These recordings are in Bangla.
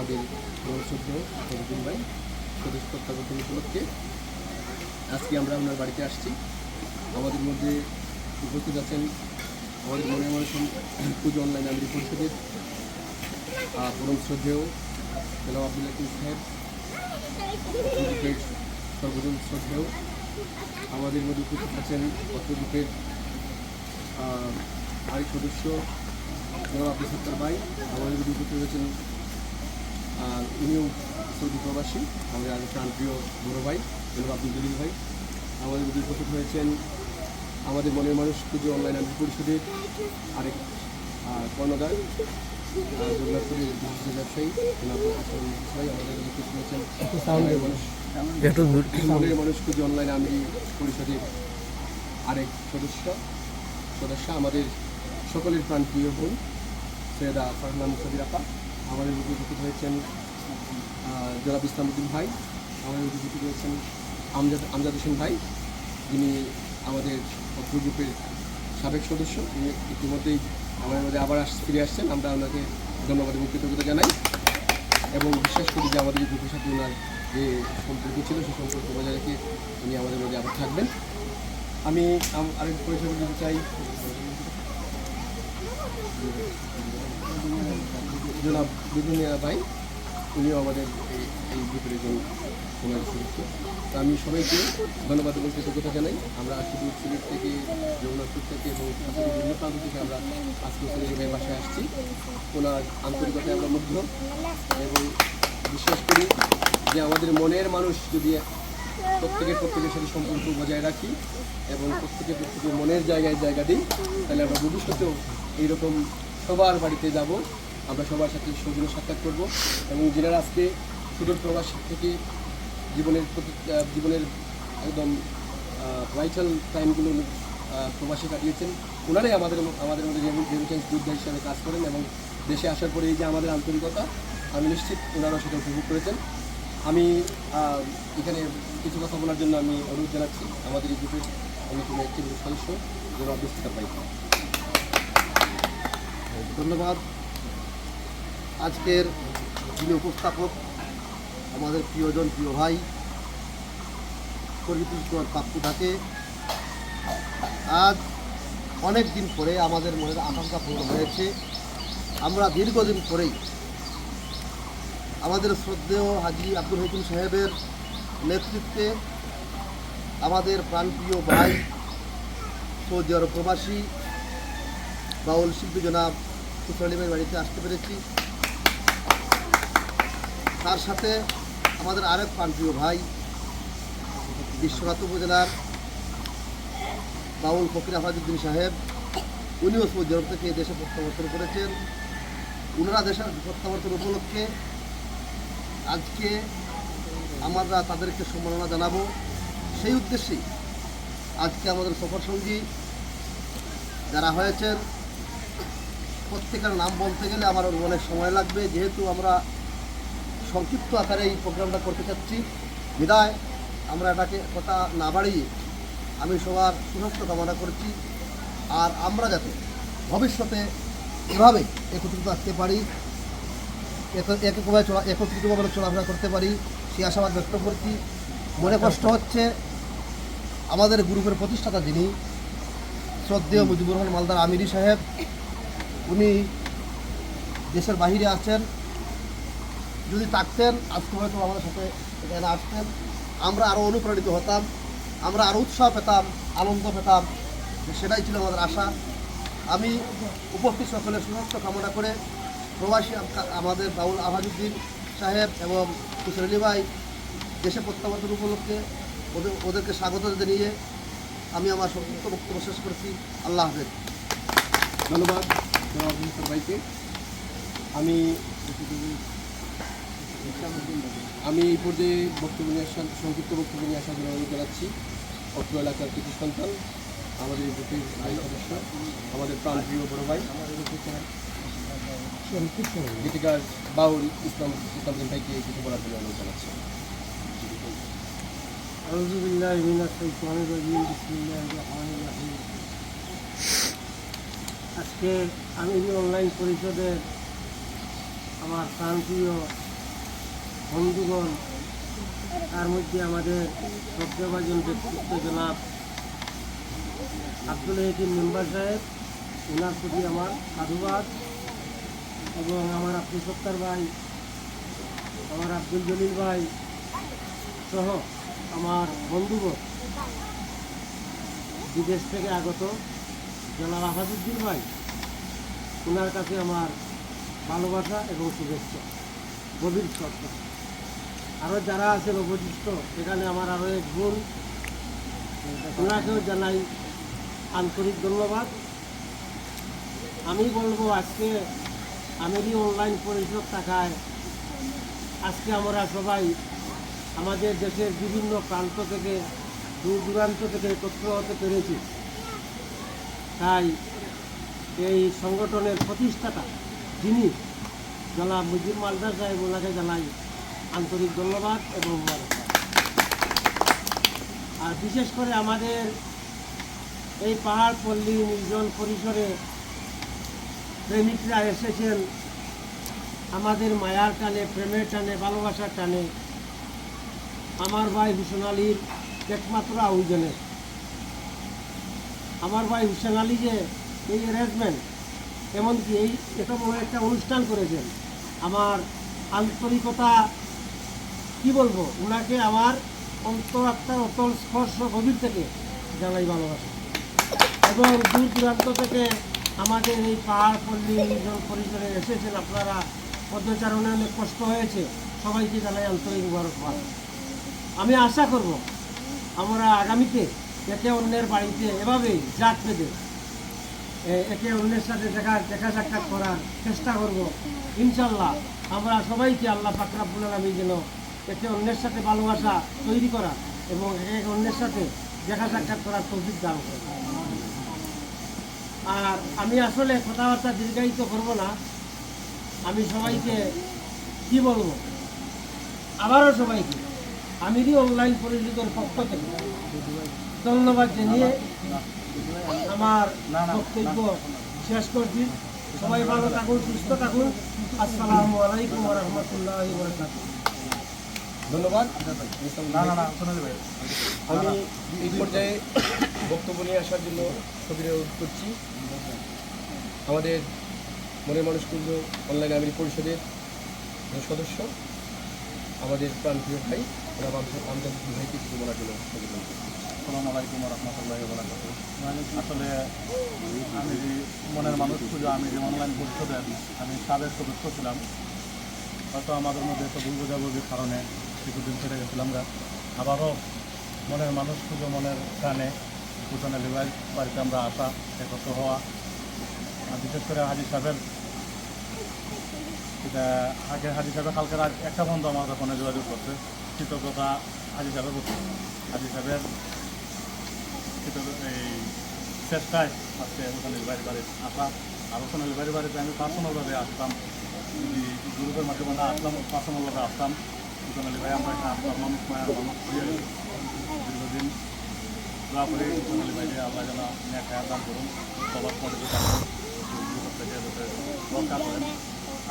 আমাদের গণশুদ্ধ ফজলুদ্দিন ভাই সদস্য প্রত্যাবর্তন উপলক্ষে। আজকে আমরা আপনার বাড়িতে আসছি। আমাদের মধ্যে উপস্থিত আছেন আমাদের মনে মানুষের পুজো অনলাইন আমি পরিষদের আহ, পরম শ্রদ্ধেয় জনাব আব্দুল হাকিম সাহেব সর্বজন শ্রদ্ধেয়। আমাদের মধ্যে উপস্থিত আছেন আহ, আরেক সদস্য জনাব আব্দুল সত্তর ভাই। আমাদের মধ্যে উপস্থিত রয়েছেন আর উনিও সৌদি প্রবাসী আমাদের আরেক প্রাণপ্রিয় বড় ভাই জনাব আব্দুল জলিল ভাই। আমাদের মধ্যে উপস্থিত হয়েছেন আমাদের মনের মানুষ পুজো অনলাইন আমির পরিষদের আরেক কর্ণধার দুর্গাপুরের বিশিষ্ট ব্যবসায়ী জনাব হাসান ভাই আমাদের মধ্যে উপস্থিত হয়েছেন মনের মানুষ। পুজো অনলাইন আমির পরিষদের আরেক সদস্য সদস্য আমাদের সকলের প্রাণপ্রিয় বোন সৈয়দা ফারহানা মুসাদির আপা। আমাদের মধ্যে উপস্থিত হয়েছেন জনাব ইসলামউদ্দিন ভাই, আমাদের মধ্যে উপস্থিত হয়েছেন আমজাদ আমজাদ হোসেন ভাই, যিনি আমাদের গ্রুপের সাবেক সদস্য। তিনি ইতিমধ্যেই আমাদের মধ্যে আবার ফিরে আসছেন। আমরা ওনাকে ধন্যবাদ এবং কৃতজ্ঞতা জানাই এবং বিশ্বাস করি যে আমাদের গ্রুপের সাথে ওনার যে সম্পর্ক ছিল সেই সম্পর্ক বজায় রেখে উনি আমাদের মধ্যে আবার থাকবেন। আমি আরেক পরিচয় দিতে চাই। জনাব বিদুনিয়া ভাই, উনিও আমাদের এই একজন সদস্য তো আমি সবাইকে ধন্যবাদ এবং কৃতজ্ঞতা জানাই। আমরা শুধু সিলেট থেকে, যমুনাপুর থেকে এবং বিভিন্ন প্রান্ত থেকে আমরা আজকে সিলেট বাসায় আসছি। ওনার আন্তরিকতায় আমরা মুগ্ধ এবং বিশ্বাস করি যে আমাদের মনের মানুষ যদি প্রত্যেকের প্রত্যেকের সাথে সম্পর্ক বজায় রাখি এবং প্রত্যেকের প্রত্যেকের মনের জায়গায় জায়গা দিই, তাহলে আমরা ভবিষ্যতেও এইরকম সবার বাড়িতে যাব। আমরা সবার সাথে সৌজন্য সাক্ষাৎ করব এবং যারা আজকে সুদূর প্রবাস থেকে জীবনের প্রতি জীবনের একদম ভাইটাল টাইমগুলো প্রবাসে কাটিয়েছেন। ওনারাই আমাদের আমাদের মধ্যে রেমিটেন্স যোদ্ধা হিসাবে কাজ করেন এবং দেশে আসার পরে এই যে আমাদের আন্তরিকতা, আমি নিশ্চিত ওনারাও সেটা উপভোগ করেছেন। আমি এখানে কিছু কথা বলার জন্য আমি অনুরোধ জানাচ্ছি। আমাদের এই গ্রুপের অন্যতম একটি সদস্য জনাব বিস্তার ভাই ধন্যবাদ। আজকের যিনি উপস্থাপক, আমাদের প্রিয়জন প্রিয় ভাই পরিপুষ্কর পাপ্পু থাকে। আজ অনেক দিন পরে আমাদের মনের আকাঙ্ক্ষা পূর্ণ হয়েছে। আমরা দীর্ঘদিন পরেই আমাদের শ্রদ্ধেয় হাজি আব্দুল হাকিম সাহেবের নেতৃত্বে আমাদের প্রাণপ্রিয় ভাই সৌদি আরব প্রবাসী বাউল শিল্পী জনাব কুসলিমের বাড়িতে আসতে পেরেছি। তার সাথে আমাদের আরেক প্রাণপ্রিয় ভাই, বিশ্বনাথ উপজেলার বাউল ফকির আফাজুদ্দিন সাহেব, উনিও আরব থেকে দেশে প্রত্যাবর্তন করেছেন। ওনারা দেশের প্রত্যাবর্তন উপলক্ষে আজকে আমরা তাদেরকে সম্মাননা জানাব। সেই উদ্দেশ্যেই আজকে আমাদের সফর সঙ্গী যারা হয়েছেন প্রত্যেকের নাম বলতে গেলে আমার অনেক সময় লাগবে। যেহেতু আমরা সংক্ষিপ্ত আকারে এই প্রোগ্রামটা করতে চাচ্ছি, বিদায়। আমরা এটাকে কথা না বাড়িয়ে আমি সবার সুস্বাস্থ্য কামনা করছি। আর আমরা যাতে ভবিষ্যতে এভাবে একত্রিত থাকতে পারি, এক- এককভাবে চলা, একত্রিতভাবে চলাফেরা করতে পারি সেই আশাবাদ ব্যক্ত করছি। মনে কষ্ট হচ্ছে, আমাদের গ্রুপের প্রতিষ্ঠাতা যিনি, শ্রদ্ধেয় মুজিবুর রহমান মালদার আমিরি সাহেব উনি দেশের বাহিরে আছেন, যদি থাকতেন আজকে হয়তো আমাদের সাথে এখানে আসতেন। আমরা আরও অনুপ্রাণিত হতাম, আমরা আরও উৎসাহ পেতাম, আনন্দ পেতাম সেটাই ছিল আমাদের আশা। আমি উপস্থিত সকলের সুস্বাস্থ্য কামনা করে প্রবাসী আম- আমাদের বাউল আহাজুদ্দিন সাহেব এবং কুশল ভাই দেশে প্রত্যাবর্তন উপলক্ষে ওদের ওদেরকে স্বাগত জানিয়ে আমি আমার সংক্ষিপ্ত বক্তব্য শেষ করছি। আল্লাহ হাফেজ। ধন্যবাদ। জনাব মিস্টার ভাইকে আমি আমি এই পর্যায়ে বক্তব্য নিয়ে আসার সংক্ষিপ্ত বক্তব্য নিয়ে আসার জন্য অনুরোধ জানাচ্ছি অত্র এলাকার কিছু সন্তান আমাদের এই গ্রুপের ভাই সদস্য আমাদের প্রাণপ্রিয় বড় ভাই গীতিকার বাউল ইসলাম ইসলামদিন ভাইকে কিছু বলার জন্য অনুরোধ জানাচ্ছি أعوذ بالله من الشيطان الرجيم بسم الله الرحمن الرحيم আজকে আমি অনলাইন পরিষদের আমার প্রাণপ্রিয় বন্ধুগণ, তার মধ্যে আমাদের শ্রদ্ধাভাজন ব্যক্তিত্ব জনাব আব্দুল হাকিম মেম্বার সাহেব ওনার প্রতি আমার সাধুবাদ এবং আমার আব্দুল সত্তার ভাই, আমার আব্দুল জলিল ভাই সহ আমার বন্ধুগণ বিদেশ থেকে আগত জনাব আফাজুদ্দিন ভাই। ওনার কাছে আমার ভালোবাসা এবং শুভেচ্ছা। গভীর শ্রদ্ধা। আরও যারা আছেন উপযুক্ত এখানে আমার আরও এক বোন। ওনাকেও জানাই আন্তরিক ধন্যবাদ। আমি বলব, আজকে আমেরি অনলাইন পরিষদ থাকায় আজকে আমরা সবাই আমাদের দেশের বিভিন্ন প্রান্ত থেকে দূর দূরান্ত থেকে একত্র হতে পেরেছি। তাই এই সংগঠনের প্রতিষ্ঠাতা যিনি জনাব মুজিব মালদার সাহেব ওনাকে জানাই আন্তরিক ধন্যবাদ এবং আর বিশেষ করে আমাদের এই পাহাড় পল্লী নির্জন পরিসরে প্রেমিকরা এসেছেন আমাদের মায়ার টানে, প্রেমের টানে, ভালোবাসার টানে। আমার ভাই হুসেন আলীর একমাত্র আয়োজনের আমার ভাই হুসেন আলী যে এই অ্যারেঞ্জমেন্ট এমনকি এই এত বড় একটা অনুষ্ঠান করেছেন, আমার আন্তরিকতা, কি বলব ওনাকে আমার অন্তরাত্মার অতল স্পর্শ গভীর থেকে জানাই ভালোবাসা। এবং দূর দূরান্ত থেকে আমাদের এই পাহাড় পল্লী পরিসরে এসেছেন আপনারা, পদ্মচারণে অনেক কষ্ট হয়েছে, সবাইকে জানাই আন্তরিক মুবারকবাদ। আমি আশা করব, আমরা আগামীতে একে অন্যের বাড়িতে এভাবেই জাত এ- একে অন্যের সাথে দেখা দেখা সাক্ষাৎ করার চেষ্টা করব। ইনশাল্লাহ আমরা সবাইকে আল্লাহ ফাকরাবুল আলমী যেন একে অন্যের সাথে ভালোবাসা তৈরি করা এবং একে অন্যের সাথে দেখা সাক্ষাৎ করার তৌফিক দান আর আমি আসলে কথাবার্তা দীর্ঘায়িত করব না। আমি সবাইকে কি বলব? আবারও সবাইকে, আমিরই অনলাইন পরিচিতর পক্ষ থেকে ধন্যবাদ জানিয়ে আমার বক্তব্য শেষ করছি। সবাই ভালো থাকুন, সুস্থ থাকুন। আসসালামু আলাইকুম রহমতুল্লাহ ধন্যবাদ। আমি এই পর্যায়ে বক্তব্য নিয়ে আসার জন্য অনুরোধ করছি। আমাদের মনের মানুষকুঞ্জ অনলাইন আমির পরিষদের সদস্য, আমাদের প্রান্তীয় ভাই, ওনার আমজাদ ভাইকে কিছু বলার জন্য। আসসালামু আলাইকুম রহমতুল্লাহ আসলে আমি যে মনের মানুষ খুঁজে আমি যে অনলাইন পরিষদের আমি সাবেক সদস্য ছিলাম হয়তো আমাদের মধ্যে একটা ভুল কারণে কিছুদিন ছেড়ে গেছিলাম আবারও মনের মানুষ খুঁজে মনের টানে কুচনে লিবাই বাড়িতে আমরা আসা একত্র হওয়া আর বিশেষ করে হাজি সাহেবের এটা আগে হাজি সাহেবের কালকে একটা বন্ধু আমাদের ফোনে যোগাযোগ করছে কৃতজ্ঞতা হাজি সাহেবের হাজি সাহেবের এই চেষ্টায় আজকে ওখানের বাড়ি বাড়ি আসা আর ওখানের বাড়ি বাড়িতে আমি পার্সোনালভাবে আসতাম। যদি গ্রুপের মাধ্যমে না আসলাম পার্সোনালভাবে আসতাম। ওখানে ভাই আমরা এখানে আসতাম মানুষ মায়া মানুষ হয়ে গেল। দীর্ঘদিন দোয়া করি ওখানে ভাইকে আল্লাহ ন্যাক হায়াত দান করুন। সবার থেকে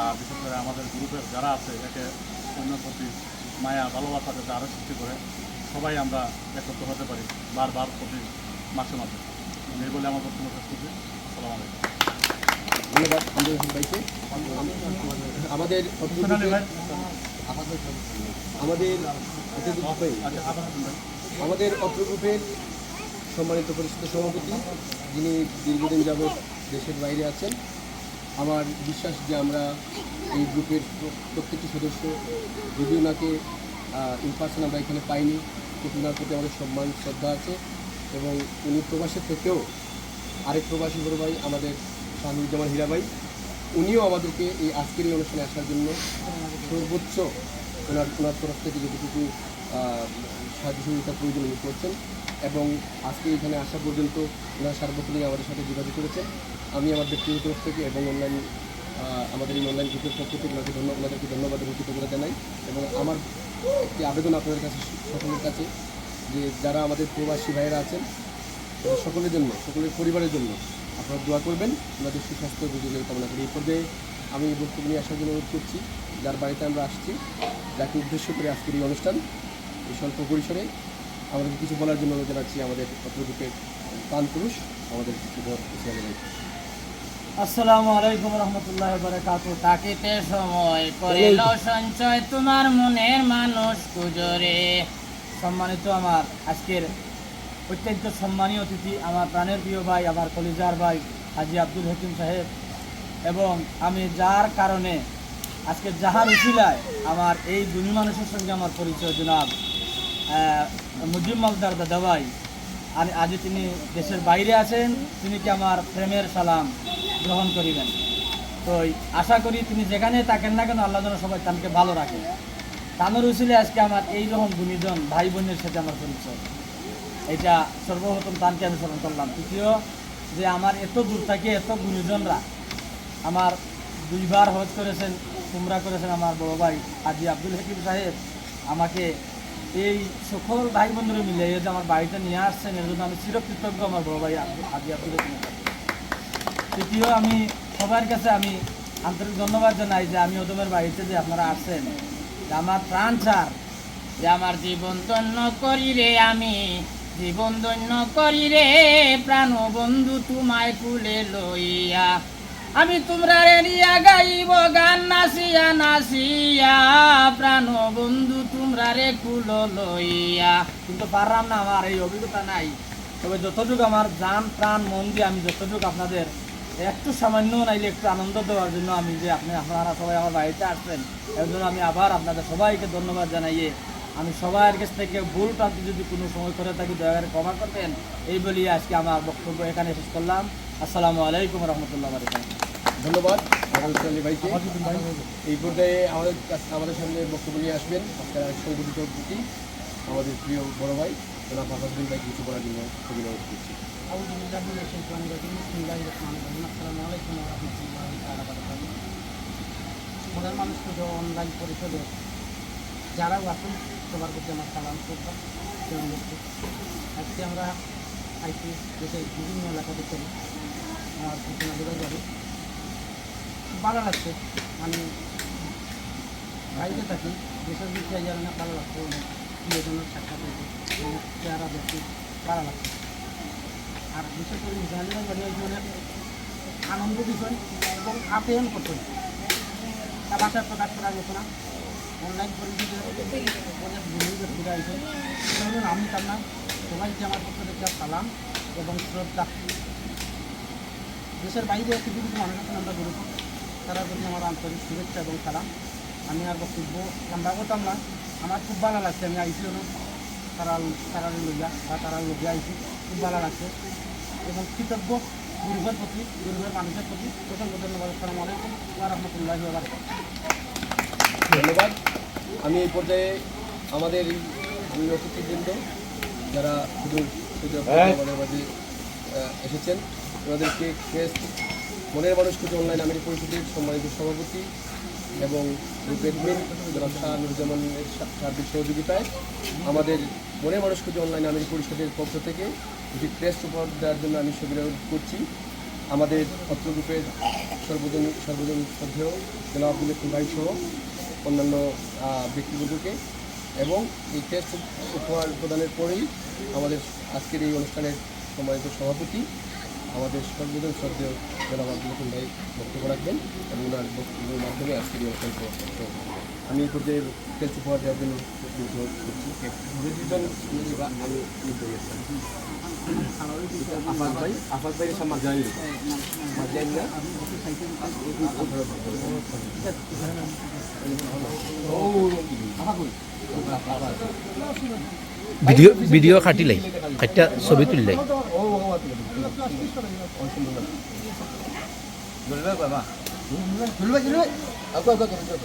আর বিশেষ করে আমাদের গ্রুপের যারা আছে একে অন্যের প্রতি মায়া, ভালোবাসা যাতে আরও সৃষ্টি করে সবাই আমরা একত্র হতে পারি বারবার প্রতি মাসে মাসে। এই বলে আমার বক্তব্য শেষ করছি। আসসালামু আলাইকুম। ধন্যবাদ ভাইকে। আমাদের আমাদের আচ্ছা ভাই। আমাদের অত্র গ্রুপের সম্মানিত পরিচিত সভাপতি যিনি দীর্ঘদিন যাবৎ দেশের বাইরে আছেন। আমার বিশ্বাস যে আমরা এই গ্রুপের প্রত্যেকটি সদস্য যদি ওনাকে ইন পার্সন আমরা এখানে পাইনি ওনার প্রতি আমাদের সম্মান শ্রদ্ধা আছে এবং উনি প্রবাসের থেকেও আরেক প্রবাসী বড় ভাই আমাদের শাহানুজ্জামান হীরা ভাই উনিও আমাদেরকে এই আজকের এই অনুষ্ঠানে আসার জন্য সর্বোচ্চ ওনার ওনার তরফ থেকে যতটুকু আহ, সাহায্য সহযোগিতা প্রয়োজন উনি করছেন এবং আজকে এখানে আসা পর্যন্ত ওনার সার্বক্ষণিক আমাদের সাথে যোগাযোগ করেছেন। আমি আমার ব্যক্তিগত তরফ থেকে এবং অনলাইন আমাদের এই অনলাইন গ্রুপের পক্ষ থেকে ওনাকে ধন্যবাদ ওনাদেরকে ধন্যবাদ এবং কৃতজ্ঞতা জানাই এবং আমার একটি আবেদন আপনাদের কাছে, সকলের কাছে, যে যারা আমাদের প্রবাসী ভাইয়েরা আছেন সকলের জন্য, সকলের পরিবারের জন্য আপনারা দোয়া করবেন। ওনাদের সুস্বাস্থ্য বিজয় কামনা করি। এই পর্যায়ে আমি বক্তব্য নিয়ে আসার জন্য অনুরোধ করছি, যার বাড়িতে আমরা আসছি, যাকে উদ্দেশ্য করে আজকের এই অনুষ্ঠান, এই স্বল্প পরিসরে আমাদের কিছু বলার জন্য অনুরোধ জানাচ্ছি। আমাদের পত্রদীপের প্রাণ পুরুষ আমাদের আসসালামু আলাইকুম রহমতুল্লাহ বারাকাতু। তাকিতে সময় করিল সঞ্চয় তোমার মনের মানুষ কুজরে। সম্মানিত আমার আজকের অত্যন্ত সম্মানীয় অতিথি আমার প্রাণের প্রিয় ভাই আমার কলিজার ভাই হাজি আব্দুল হাকিম সাহেব। এবং আমি যার কারণে আজকে যাহার উচিলায় আমার এই দুনি মানুষের সঙ্গে আমার পরিচয় জনাব মুজিব মালদার দাদা ভাই আর আজ তিনি দেশের বাইরে আছেন, তিনি কি আমার প্রেমের সালাম গ্রহণ করিবেন? তো আশা করি তিনি যেখানে থাকেন না কেন আল্লাহ যেন সবাই তাকে ভালো রাখে। তানোর উচিলে আজকে আমার এই রকম গুণীজন ভাই বোনের সাথে আমার পরিচয়। এটা সর্বপ্রথম তানকে আমি স্মরণ করলাম। তৃতীয়, যে আমার এত দূর থেকে এত গুণীজনরা আমার দুইবার হজ করেছেন কুমরা করেছেন আমার বড় ভাই হাজি আব্দুল হাকিম সাহেব, আমাকে এই সকল ভাই বন্ধুরা মিলে যে আমার বাড়িতে নিয়ে আসছেন, এর জন্য আমি চিরকৃতজ্ঞ আমার বড় ভাই হাজি আব্দুল তৃতীয় আমি সবার কাছে আমি আন্তরিক ধন্যবাদ জানাই যে আমি ওদমের বাড়িতে যে আপনারা আসছেন, যে আমার প্রাণ ছাড় যে আমার জীবন ধন্য করি রে আমি, জীবন ধন্য করি রে প্রাণ বন্ধু তোমায় কুলে লইয়া। আমি তোমরা রে নিয়া গাইব, গান নাচিয়া নাচিয়া। প্রাণ বন্ধু তোমরা রে কুল লইয়া। কিন্তু পারলাম না আমার এই অভিজ্ঞতা নাই। তবে যতটুকু আমার জান, প্রাণ, মন দিয়ে আমি যতটুকু আপনাদের একটু সামান্য নাইলে একটু আনন্দ দেওয়ার জন্য আমি যে আপনি আপনারা সবাই আমার বাড়িতে আসছেন, এর জন্য আমি আবার আপনাদের সবাইকে ধন্যবাদ জানাইয়ে আমি সবার কাছ থেকে ভুল প্রান্তি যদি কোনো সময় করে থাকি, দয়া করে ক্ষমা করবেন। এই বলি আজকে আমার বক্তব্য এখানে শেষ করলাম। আসসালামু আলাইকুম রহমতুল্লাহ ধন্যবাদ আমাদের ভাইকে। এই পর্যায়ে আমাদের কাছ- আমাদের সামনে বক্তব্য নিয়ে আসবেন আজকের সংগঠিত আমাদের প্রিয় বড় ভাই জনাব আফাজুদ্দিন ভাই কিছু বলার জন্য খুবই অনুরোধ করছি। মনের মানুষ পুজো অনলাইন পরিষদে যারাও আছেন সবার প্রতি আমার সালাম শ্রদ্ধা। আজকে আমরা আইসি দেশের বিভিন্ন এলাকা থেকে আমার ঘটনা বিরোধ যাবে খুব ভালো লাগছে আমি বাইরে থাকি, দেশের বিষয়ে জানি না ভালো লাগছে, অনেক প্রিয়জনের সাক্ষাৎ হয়েছে চেহারা দেখতে ভালো লাগছে। আর বিশেষ করে মিসাইলের বাড়ি অনেক আনন্দ বিষয় এবং আপ্যায়ন হয়। তা ভাষায় প্রকাশ করার মতো না। অনলাইন পরিস্থিতি অনেক ভূমি ব্যক্তিরা আইসেন আমি তার নাম সবাইকে আমার পক্ষ থেকে সালাম এবং শ্রদ্ধা। দেশের বাইরে কিছু কিছু মানুষ আছেন আমরা গরিব তারা প্রতি আমার আন্তরিক শুভেচ্ছা এবং সালাম আমি আর বক্তব্য আমরা করতাম না। আমার খুব ভালো লাগছে আমি আইসি হলো। তারা তারা লইয়া বা তারা লইয়া আইসি খুব ভালো লাগছে। এবং কৃতজ্ঞ গরিবের প্রতি গরিবের মানুষের প্রতি অসংখ্য ধন্যবাদ। আসসালামু আলাইকুম ওয়া রাহমাতুল্লাহি ধন্যবাদ। আমি এই পর্যায়ে আমাদের এই দুই অতিথিবৃন্দ যারা আমাদের মাঝে এসেছেন ওনাদেরকে ক্রেস্ট মনের মানুষ খুঁজে অনলাইন আমির পরিষদের সম্মানিত সভাপতি এবং নুরুজ্জামানের সার্বিক সহযোগিতায় আমাদের মনের মানুষ খুঁজে অনলাইন আমির পরিষদের পক্ষ থেকে একটি ক্রেস্ট উপহার দেওয়ার জন্য আমি সুবিধা করছি। আমাদের পত্র গ্রুপের সর্বজন সর্বজন শ্রদ্ধেয় জনাব আব্দুল ভাই সহ অন্যান্য ব্যক্তিবর্গকে এবং এই টেস্ট উপহার প্রদানের পরেই আমাদের আজকের এই অনুষ্ঠানের সম্মানিত সভাপতি আমাদের সর্বজন শ্রদ্ধেয় জনাব আব্দুল হাকিম ভাই বক্তব্য রাখবেন এবং ওনার বক্তব্যের মাধ্যমে আজকের হবে। আমি এই পর্যায়ে উপহার দেওয়ার জন্য করছি আমি ভাই, আফাজ ভাই সম্মান জানিয়ে জানিয়ে ভিডিও ভিডিও কাটিলাই কাটিয়া ছবি তুলিলাই চলবে চলবে